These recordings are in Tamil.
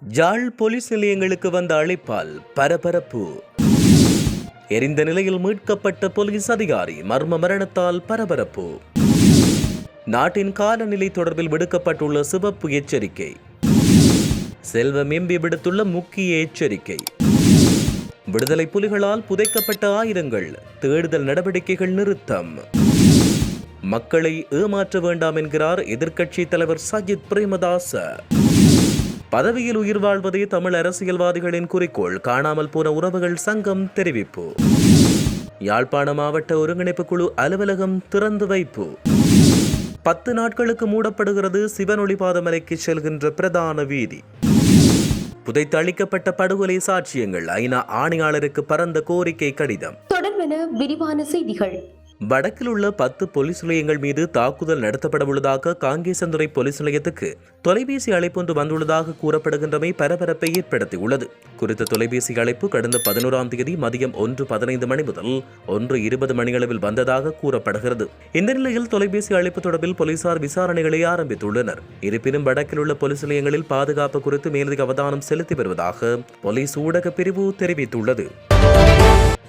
ஜாழ் போலீஸ் நிலையங்களுக்கு வந்த அழைப்பால் பரபரப்பு. எரிந்த நிலையில் மீட்கப்பட்ட போலீஸ் அதிகாரி மர்ம மரணத்தால் பரபரப்பு. நாட்டின் காலநிலை தொடர்பில் விடுக்கப்பட்டுள்ள சிவப்பு எச்சரிக்கை. செல்வம் எம்பி விடுத்துள்ள முக்கிய எச்சரிக்கை. விடுதலை புலிகளால் புதைக்கப்பட்ட ஆயுதங்கள் தேடுதல் நடவடிக்கைகள் நிறுத்தம். மக்களை ஏமாற்ற வேண்டாம் என்கிறார் எதிர்க்கட்சி தலைவர் சஜித் பிரேமதாச. பதவியில் உயிர் வாழ்வதே தமிழ் அரசியல்வாதிகளின் குறிக்கோள். காணாமல் போன உறவுகள் சங்கம் தெரிவிப்பு. யாழ்ப்பாண மாவட்ட ஒருங்கிணைப்பு குழு அலுவலகம் திறந்து வைப்பு. பத்து நாட்களுக்கு மூடப்படுகிறது சிவனொளிபாதமலைக்கு செல்கின்ற பிரதான வீதி. புதைத்தளிக்கப்பட்ட படுகொலை சாட்சியங்கள் ஐநா ஆணையாளருக்கு பரந்த கோரிக்கை கடிதம். தொடர்பென விரிவான செய்திகள். வடக்கில் உள்ள பத்து போலீஸ் நிலையங்கள் மீது தாக்குதல் நடத்தப்பட உள்ளதாக காங்கேசந்துறை போலீஸ் நிலையத்துக்கு தொலைபேசி அழைப்பு ஒன்று வந்துள்ளதாக கூறப்படுகின்றமை பரபரப்பை ஏற்படுத்தியுள்ளது. குறித்த தொலைபேசி அழைப்பு கடந்த பதினோராம் தேதி மதியம் ஒன்று பதினைந்து மணி முதல் ஒன்று இருபது மணியளவில் வந்ததாக கூறப்படுகிறது. இந்த நிலையில் தொலைபேசி அழைப்பு தொடர்பில் போலீசார் விசாரணைகளை ஆரம்பித்துள்ளனர். இருப்பினும் வடக்கில் உள்ள போலீஸ் நிலையங்களில் பாதுகாப்பு குறித்து மேலதிக அவதானம் செலுத்தி வருவதாக போலீஸ் ஊடக பிரிவு தெரிவித்துள்ளது.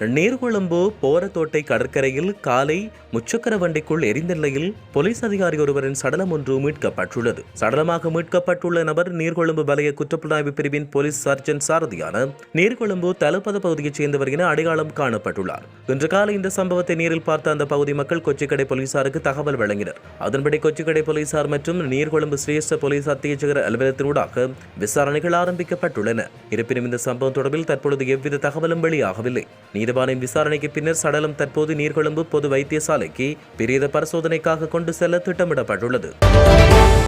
நீர்கொழும்பு போரத்தோட்டை கடற்கரையில் காலை முச்சக்கர வண்டிக்குள் எரிந்த நிலையில் போலீஸ் அதிகாரி ஒருவரின் சடலம் ஒன்று மீட்கப்பட்டுள்ளது. சடலமாக மீட்கப்பட்டுள்ள நபர் நீர்கொழும்பு வலய குற்றப்புலனாய்வு பிரிவின் போலீஸ் சர்ஜன் சாரதியான. நீர்கொழும்பு தலப்பத பகுதியைச் சேர்ந்தவர் என அடையாளம் காணப்பட்டுள்ளார். இன்று காலை இந்த சம்பவத்தை நேரில் பார்த்த அந்த பகுதி மக்கள் கொச்சிக்கடை போலீசாருக்கு தகவல் வழங்கினர். அதன்படி கொச்சிக்கடை போலீசார் மற்றும் நீர்கொழும்பு சிரேஷ்ட போலீஸ் அத்தியட்சகர் அலுவலகத்தினூடாக விசாரணைகள் ஆரம்பிக்கப்பட்டுள்ளன. இருப்பினும் இந்த சம்பவம் தொடர்பில் தற்பொழுது எவ்வித தகவலும் வெளியாகவில்லை. நீதிவானின் விசாரணைக்கு பின்னர் சடலம் தற்போது நீர்கொழும்பு பொது வைத்தியசாலைக்கு பிரேத பரிசோதனைக்காக கொண்டு செல்ல திட்டமிடப்பட்டுள்ளது.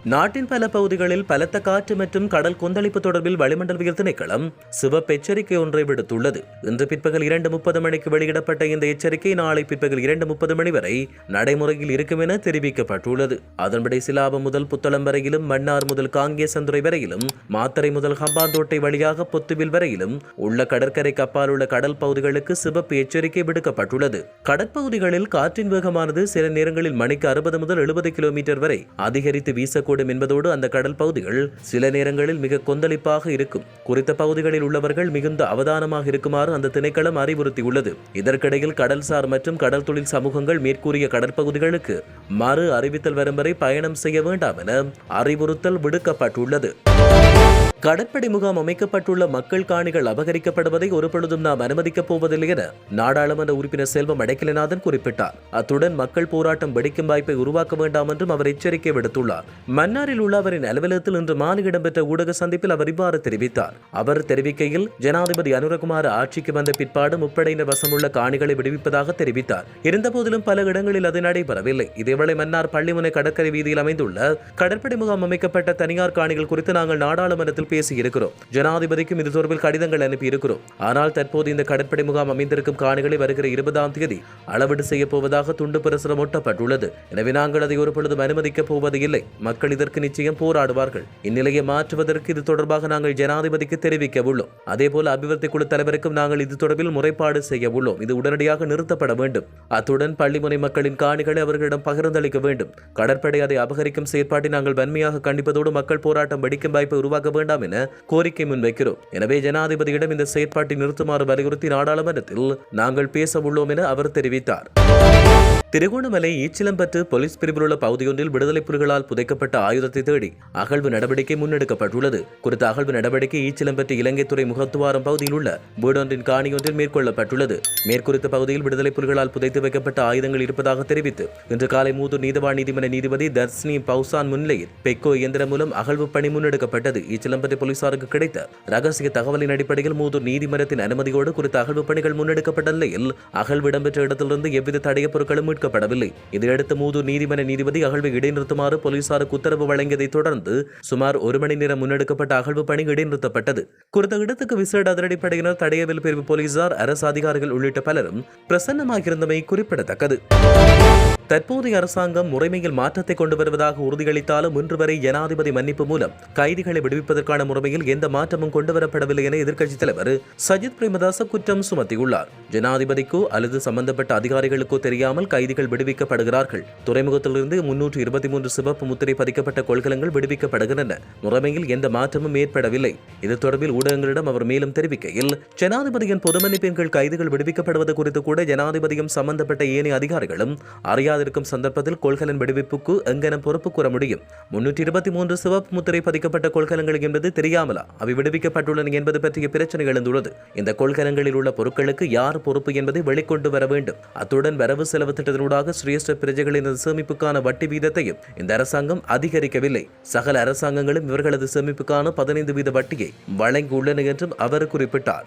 நாட்டின் பல பகுதிகளில் பலத்த காற்று மற்றும் கடல் கொந்தளிப்பு தொடர்பில் வளிமண்டலவியல் திணைக்களம் சிவப்பு எச்சரிக்கை ஒன்றை விடுத்துள்ளது. இன்று பிற்பகல் இரண்டு முப்பது மணிக்கு வெளியிடப்பட்ட இந்த எச்சரிக்கை நாளை பிற்பகல் இரண்டு முப்பது மணி வரை நடைமுறையில் இருக்கும் என தெரிவிக்கப்பட்டுள்ளது. அதன்படி சிலாபம் முதல் புத்தளம் வரையிலும் மன்னார் முதல் காங்கேசந்துறை வரையிலும் மாத்தரை முதல் ஹம்பாந்தோட்டை வழியாக பொத்துவில் வரையிலும் உள்ள கடற்கரை கப்பால் உள்ள கடல் பகுதிகளுக்கு சிவப்பு எச்சரிக்கை விடுக்கப்பட்டுள்ளது. கடற்பகுதிகளில் காற்றின் வேகமானது சில நேரங்களில் மணிக்கு அறுபது முதல் எழுபது கிலோமீட்டர் வரை அதிகரித்து வீசக்கூடும் என்பதோடு அந்த கடல் பகுதிகள் சில நேரங்களில் மிக கொந்தளிப்பாக இருக்கும். குறித்த பகுதிகளில் உள்ளவர்கள் மிகுந்த அவதானமாக இருக்குமாறு அந்த திணைக்களம் அறிவுறுத்தியுள்ளது. இதற்கிடையில் கடல்சார் மற்றும் கடல் தொழில் சமூகங்கள் மேற்கூறிய கடற்பகுதிகளுக்கு மறு அறிவித்தல் வரும் வரை பயணம் செய்ய வேண்டாம் என அறிவுறுத்தல் விடுக்கப்பட்டுள்ளது. கடற்படை முகாம் அமைக்கப்பட்டுள்ள மக்கள் காணிகள் அபகரிக்கப்படுவதை ஒருபொழுதும் நாம் அனுமதிக்கப் போவதில்லை என நாடாளுமன்ற உறுப்பினர் செல்வம் அடைக்கலநாதன் குறிப்பிட்டார். அத்துடன் மக்கள் போராட்டம் வெடிக்கும் வாய்ப்பை உருவாக்க வேண்டாம் என்றும் அவர் எச்சரிக்கை விடுத்துள்ளார். மன்னாரில் உள்ள அவரின் அலுவலகத்தில் இன்று மாலை இடம்பெற்ற ஊடக சந்திப்பில் அவர் இவ்வாறு தெரிவித்தார். அவர் தெரிவிக்கையில் ஜனாதிபதி அனுரகுமார் ஆட்சிக்கு வந்த பிற்பாடு முப்படையினர் வசமுள்ள காணிகளை விடுவிப்பதாக தெரிவித்தார். இருந்தபோதிலும் பல இடங்களில் அது நடைபெறவில்லை. இதேவேளை மன்னார் பள்ளிமுனை கடற்கரை வீதியில் அமைந்துள்ள கடற்படை முகாம் அமைக்கப்பட்ட தனியார் காணிகள் குறித்து நாங்கள் நாடாளுமன்றத்தில் பேசி இருக்கிறோம். ஜனாதிபதிக்கும் இது தொடர்பில் கடிதங்கள் அனுப்பி இருக்கிறோம். ஆனால் தற்போது இந்த கடற்படை முகாம் அமைந்திருக்கும் காணிகளை வருகிற இருபதாம் தேதி அளவீடு செய்ய போவதாக துண்டு பிரசுரம் ஒட்டப்பட்டுள்ளது. எனவே நாங்கள் அதை ஒரு பொழுதும் அனுமதிக்கப் போவது இல்லை. மக்கள் இதற்கு நிச்சயம் போராடுவார்கள். இந்நிலையை மாற்றுவதற்கு இது தொடர்பாக நாங்கள் ஜனாதிபதிக்கு தெரிவிக்க உள்ளோம். அதேபோல அபிவிருத்தி குழு தலைவருக்கும் நாங்கள் இது தொடர்பில் முறைப்பாடு செய்ய உள்ளோம். இது உடனடியாக நிறுத்தப்பட வேண்டும். அத்துடன் பள்ளிமுனை மக்களின் காணிகளை அவர்களிடம் பகிர்ந்தளிக்க வேண்டும். கடற்படை அதை அபகரிக்கும் செயற்பாட்டை நாங்கள் வன்மையாக கண்டிப்பதோடு மக்கள் போராட்டம் வெடிக்கும் வாய்ப்பை உருவாக்க வேண்டாம் என கோரிக்கை முன்வைக்கிறோம். எனவே ஜனாதிபதியிடம் இந்த செயற்பாட்டை நிறுத்துமாறு வலியுறுத்தி நாடாளுமன்றத்தில் நாங்கள் பேச உள்ளோம் என அவர் தெரிவித்தார். திருகோணமலை ஈச்சிலம்பத்து போலீஸ் பிரிவில் உள்ள பகுதியொன்றில் விடுதலை புலிகளால் புதைக்கப்பட்ட ஆயுதத்தை தேடி அகழ்வு நடவடிக்கை முன்னெடுக்கப்பட்டுள்ளது. குறித்த அகழ்வு நடவடிக்கை ஈச்சிலம்பத்து இலங்கை துறை முகத்துவாரம் பகுதியில் உள்ள வீடொன்றின் காணியொன்றில் மேற்கொள்ளப்பட்டுள்ளது. மேற்குறித்த பகுதியில் விடுதலை புலிகளால் புதைத்து வைக்கப்பட்ட ஆயுதங்கள் இருப்பதாக தெரிவித்து இன்று காலை மூதூர் நீதவான் நீதிமன்ற நீதிபதி தர்ஷினி பவுசான் முன்னிலையில் பெக்கோ இயந்திரம் மூலம் அகழ்வு பணி முன்னெடுக்கப்பட்டது. ஈச்சிலம்பத்து போலீசாருக்கு கிடைத்த ரகசிய தகவலின் அடிப்படையில் மூதூர் நீதிமன்றத்தின் அனுமதியோடு குறித்த அகழ்வு பணிகள் முன்னெடுக்கப்பட்ட நிலையில் அகழ்வு இடம்பெற்ற இடத்திலிருந்து எவ்வித தடைய பொருட்களும் கேட்கப்படவில்லை இதையடுத்து மூதூர் நீதிமன்ற நீதிபதி அகழ்வை இடைநிறுத்துமாறு போலீசாருக்கு உத்தரவு வழங்கியதைத் தொடர்ந்து சுமார் ஒரு மணி நேரம் முன்னெடுக்கப்பட்ட அகழ்வு பணி இடைநிறுத்தப்பட்டது. குறித்த இடத்துக்கு விசேட அதிரடிப்படையினர் தடையவில் பிரிவு போலீசார் அரசு அதிகாரிகள் உள்ளிட்ட பலரும் பிரசன்னமாகியிருந்தமை குறிப்பிடத்தக்கது. தற்போதைய அரசாங்கம் முறைமையில் மாற்றத்தை கொண்டு வருவதாக உறுதியளித்தாலும் இன்று வரை ஜனாதிபதி மன்னிப்பு மூலம் கைதிகளை விடுவிப்பதற்கான முறைமையில் எந்த மாற்றமும் கொண்டுவரப்படவில்லை என எதிர்க்கட்சித் தலைவர் சஜித் பிரேமதாச குற்றம் சுமத்தியுள்ளார். ஜனாதிபதிக்கோ அல்லது சம்பந்தப்பட்ட அதிகாரிகளுக்கோ தெரியாமல் கைதிகள் விடுவிக்கப்படுகிறார்கள். துறைமுகத்திலிருந்து முன்னூற்று இருபத்தி மூன்று சிவப்பு முத்திரை பதிக்கப்பட்ட கொள்கலங்கள் விடுவிக்கப்படுகின்றன. முறைமையில் எந்த மாற்றமும் ஏற்படவில்லை. இது தொடர்பில் ஊடகங்களிடம் அவர் மேலும் தெரிவிக்கையில் ஜனாதிபதியின் பொதுமன்னிப்பின் கீழ் கைதிகள் விடுவிக்கப்படுவது குறித்து கூட ஜனாதிபதியும் சம்பந்தப்பட்ட ஏனைய அதிகாரிகளும் அறியாத அறியாதிருக்கும் சந்தர்ப்பத்தில் கொள்கலன் விடுவிப்புக்கு எங்கென பொறுப்பு கூற முடியும்? முன்னூற்றி இருபத்தி மூன்று சிவப்பு முத்திரை பதிக்கப்பட்ட கொள்கலங்கள் என்பது தெரியாமலா? அவை விடுவிக்கப்பட்டுள்ளன என்பது பற்றிய பிரச்சனை எழுந்துள்ளது. இந்த கொள்கலங்களில் உள்ள பொருட்களுக்கு யார் பொறுப்பு என்பதை வெளிக்கொண்டு வர வேண்டும். அத்துடன் வரவு செலவு திட்டத்தினூடாக சிரேஷ்ட பிரஜைகளின் சேமிப்புக்கான வட்டி வீதத்தையும் இந்த அரசாங்கம் அதிகரிக்கவில்லை. சகல அரசாங்கங்களும் இவர்களது சேமிப்புக்கான பதினைந்து வீத வட்டியை வழங்கியுள்ளன என்றும் அவர் குறிப்பிட்டார்.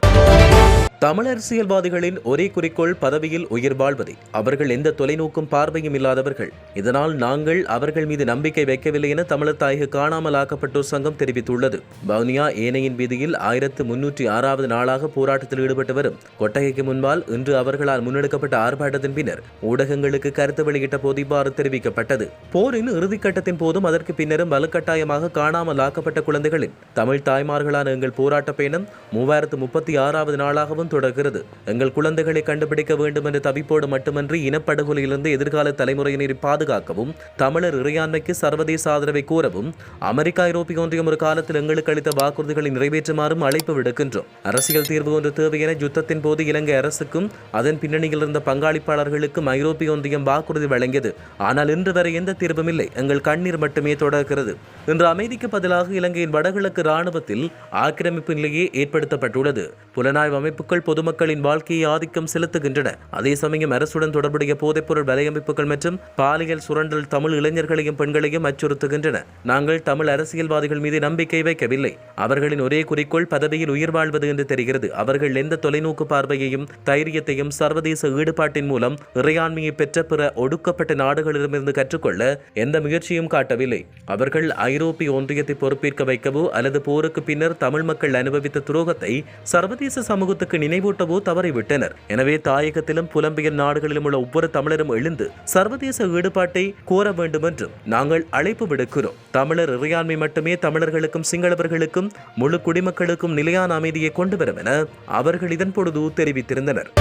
தமிழ் அரசியல்வாதிகளின் ஒரே குறிக்கோள் பதவியில் உயிர் வாழ்வதே. அவர்கள் எந்த தொலைநோக்கும் பார்வையும் இல்லாதவர்கள். இதனால் நாங்கள் அவர்கள் மீது நம்பிக்கை வைக்கவில்லை என தமிழர் தாயக காணாமல் ஆக்கப்பட்டோர் சங்கம் தெரிவித்துள்ளது. வவுனியா ஏனையின் வீதியில் ஆயிரத்து முன்னூற்றி ஆறாவது நாளாக போராட்டத்தில் ஈடுபட்டு வரும். கொட்டகைக்கு முன்பால் இன்று அவர்களால் முன்னெடுக்கப்பட்ட ஆர்ப்பாட்டத்தின் பின்னர் ஊடகங்களுக்கு கருத்து வெளியிட்ட போது இவ்வாறு தெரிவிக்கப்பட்டது. போரின் இறுதிக்கட்டத்தின் போதும் அதற்கு பின்னரும் வலுக்கட்டாயமாக காணாமல் ஆக்கப்பட்ட குழந்தைகளின் தமிழ் தாய்மார்களான எங்கள் போராட்ட பயணம் மூவாயிரத்து முப்பத்தி ஆறாவது நாளாகவும் தொடர்கிறது. எங்கள் குழந்தைகளை கண்டுபிடிக்க வேண்டும் என்ற தவிப்போடு மட்டுமன்றி இனப்படுகொலையிலிருந்து எதிர்கால தலைமுறையினரை பாதுகாக்கவும் தமிழர் இறையாண்மைக்கு சர்வதேச ஆதரவை கோரவும் அமெரிக்கா ஐரோப்பிய ஒன்றியம் ஒரு காலத்தில் எங்களுக்கு அளித்த வாக்குறுதிகளை நிறைவேற்றுமாறும் அழைப்பு விடுக்கின்றோம். அரசியல் தீர்வு ஒன்று தேவை என யுத்தத்தின் போது இலங்கை அரசுக்கும் அதன் பின்னணியில் இருந்த பங்காளிப்பாளர்களுக்கும் ஐரோப்பிய ஒன்றியம் வாக்குறுதி வழங்கியது. ஆனால் இன்று வரை எந்த தீர்வும் இல்லை. எங்கள் கண்ணீர் மட்டுமே தொடர்கிறது. இன்று அமைதிக்கு பதிலாக இலங்கையின் வடகிழக்கு இராணுவத்தில் ஆக்கிரமிப்பு நிலையே ஏற்படுத்தப்பட்டுள்ளது. புலனாய்வு அமைப்புகள் பொதுமக்களின் வாழ்க்கையை ஆதிக்கம் செலுத்துகின்றன. அதே சமயம் அரசுடன் தொடர்புடைய போதைப்பொருள் வலையமைப்புகள் மற்றும் பாலியல் சுரண்டல் தமிழ் இளைஞர்களையும் பெண்களையும் அச்சுறுத்துகின்றன. நாங்கள் தமிழ் அரசியல்வாதிகள் மீது நம்பிக்கை வைக்கவில்லை. அவர்களின் ஒரே குறிக்கோள் பதவியில் உயிர் வாழ்வது என்று தெரிகிறது. அவர்கள் எந்த தொலைநோக்கு பார்வையையும் தைரியத்தையும் சர்வதேச ஈடுபாட்டின் மூலம் இறையாண்மையை பெற்ற பிற ஒடுக்கப்பட்ட நாடுகளிடமிருந்து கற்றுக்கொள்ள எந்த முயற்சியும் காட்டவில்லை. அவர்கள் ஐரோப்பிய ஒன்றியத்தை பொறுப்பேற்க வைக்கவோ அல்லது போருக்கு பின்னர் தமிழ் மக்கள் அனுபவித்த துரோகத்தை சர்வதேச சமூகத்துக்கு நினைவூட்டவோ தவறிவிட்டனர் எனவே தாயகத்திலும் புலம்பெயர் நாடுகளிலும் உள்ள ஒவ்வொரு தமிழரும் எழுந்து சர்வதேச ஈடுபாட்டை கோர வேண்டும் என்றும் நாங்கள் அழைப்பு விடுக்கிறோம். தமிழர் இறையாண்மை மட்டுமே தமிழர்களுக்கும் சிங்களவர்களுக்கும் முழு குடிமக்களுக்கும் நிலையான அமைதியை கொண்டு வரும் என அவர்கள் இதன் பொழுது தெரிவித்திருந்தனர்.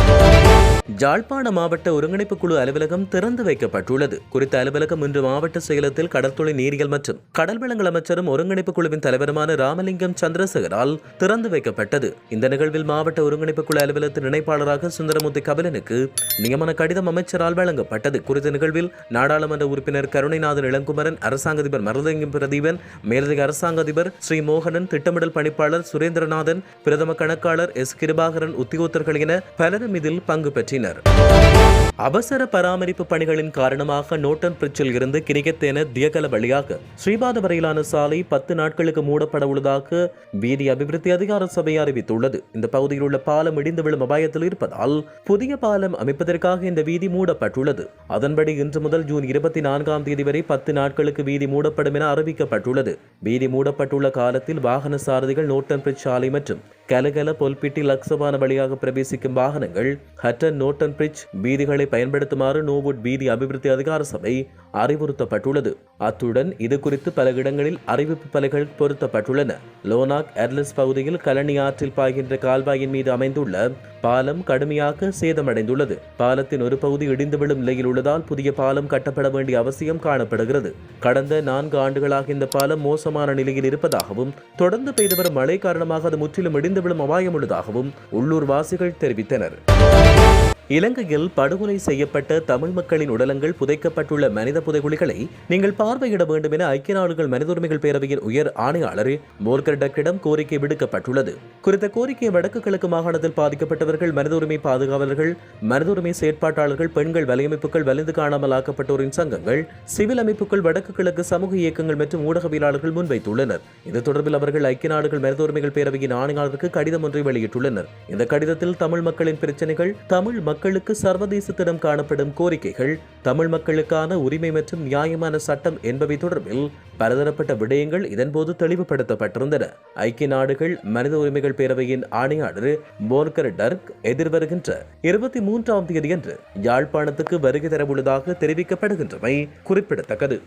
ஜாழ்ப்பாண மாவட்ட ஒருங்கிணைப்பு குழு அலுவலகம் திறந்து வைக்கப்பட்டுள்ளது. குறித்த அலுவலகம் இன்று மாவட்ட செயலத்தில் கடற்தொழில் நீரியல் மற்றும் கடல் வளங்கள் அமைச்சரும் ஒருங்கிணைப்பு குழுவின் தலைவருமான ராமலிங்கம் சந்திரசேகரால் திறந்து வைக்கப்பட்டது. இந்த நிகழ்வில் மாவட்ட ஒருங்கிணைப்பு குழு அலுவலகத்தின் இணைப்பாளராக சுந்தரமூர்த்தி கபிலனுக்கு நியமன கடிதம் அமைச்சரால் வழங்கப்பட்டது. குறித்த நிகழ்வில் நாடாளுமன்ற உறுப்பினர் கருணைநாதன் இளங்குமரன் அரசாங்க அதிபர் மருதலிங்கம் பிரதீபன் மேலதிக அரசாங்க அதிபர் ஸ்ரீ மோகனன் திட்டமிடல் பணிப்பாளர் சுரேந்திரநாதன் பிரதம கணக்காளர் எஸ் கிருபாகரன் உத்தியோகத்தர்கள் என பலரும் இதில் பங்கு பெற்றனர். அவசர பராமரிப்பு பணிகளின் காரணமாக நோட்டன் பிரிட்ஜில் இருந்து கிரிகத்தேன தியகல வழியாக ஸ்ரீபாத வரையிலான சாலை பத்து நாட்களுக்கு மூடப்பட உள்ளதாக வீதி அபிவிருத்தி அதிகார சபை அறிவித்துள்ளது. இந்த பகுதியில் உள்ள பாலம் இடிந்து விழும் அபாயத்தில் இருப்பதால் புதிய பாலம் அமைப்பதற்காக இந்த வீதி மூடப்பட்டுள்ளது. அதன்படி இன்று முதல் ஜூன் இருபத்தி நான்காம் தேதி வரை பத்து நாட்களுக்கு வீதி மூடப்படும் என அறிவிக்கப்பட்டுள்ளது. வீதி மூடப்பட்டுள்ள காலத்தில் வாகன சாரதிகள் நோட்டன் பிரிட்ஜ் சாலை மற்றும் கலகல பொல்பிட்டி லக்சபான வழியாக பிரவேசிக்கும் வாகனங்கள் ஹட்டன் நோட்டன் பிரிட்ஜ் வீதிகளை பயன்படுத்துமாறு நோவுட் வீதி அபிவிருத்தி அதிகார சபை அறிவுறுத்தப்பட்டுள்ளது. அத்துடன் இது குறித்து பல இடங்களில் அறிவிப்பு பலகைகள் பொருத்தப்பட்டுள்ளன. லோனாக் எர்லஸ் பகுதியில் கலனி ஆற்றில் பாய்கின்ற கால்வாயின் மீது அமைந்துள்ள பாலம் கடுமையாக சேதமடைந்துள்ளது. பாலத்தின் ஒரு பகுதி இடிந்து விழும் நிலையில் உள்ளதால் புதிய பாலம் கட்டப்பட வேண்டிய அவசியம் காணப்படுகிறது. கடந்த நான்கு ஆண்டுகளாக இந்த பாலம் மோசமான நிலையில் இருப்பதாகவும் தொடர்ந்து பெய்து வரும் மழை காரணமாக அது முற்றிலும் இடிந்து விழும் அபாயம் உள்ளதாகவும் உள்ளூர் வாசிகள் தெரிவித்தனர். இலங்கையில் படுகொலை செய்யப்பட்ட தமிழ் மக்களின் உடலங்கள் புதைக்கப்பட்டுள்ள மனித புதைகுழிகளை நீங்கள் பார்வையிட வேண்டும் என ஐக்கிய நாடுகள் மனித உரிமைகள் பேரவையின் உயர் ஆணையாளர் மோர்கர் டக்கிடம் கோரிக்கை விடுக்கப்பட்டுள்ளது. குறித்த கோரிக்கை வடக்கு கிழக்கு மாகாணத்தில் பாதிக்கப்பட்டவர்கள் மனித உரிமை பாதுகாவலர்கள் மனித உரிமை செயற்பாட்டாளர்கள் பெண்கள் வலையமைப்புகள் வலிந்து காணாமல் ஆக்கப்பட்டோரின் சங்கங்கள் சிவில் அமைப்புகள் வடக்கு கிழக்கு சமூக இயக்கங்கள் மற்றும் ஊடகவியலாளர்கள் முன்வைத்துள்ளனர். இது தொடர்பில் அவர்கள் ஐக்கிய நாடுகள் மனித உரிமைகள் பேரவையின் ஆணையாளருக்கு கடிதம் ஒன்றை வெளியிட்டுள்ளனர். இந்த கடிதத்தில் தமிழ் மக்களின் பிரச்சனைகள் தமிழ் மக்களுக்கு சர்வதேசத்திடம் காணப்படும் கோரிக்கைகள் தமிழ் மக்களுக்கான உரிமை மற்றும் நியாயமான சட்டம் என்பவை தொடர்பில் பலதரப்பட்ட விடயங்கள் இதன்போது தெளிவுபடுத்தப்பட்டிருந்தன. ஐக்கிய நாடுகள் மனித உரிமைகள் பேரவையின் ஆணையாளர் மோர்கர் டர்க் எதிர்வருகின்ற இருபத்தி மூன்றாம் தேதியன்று யாழ்ப்பாணத்துக்கு வருகை தரவுள்ளதாக தெரிவிக்கப்படுகின்றமை குறிப்பிடத்தக்கது.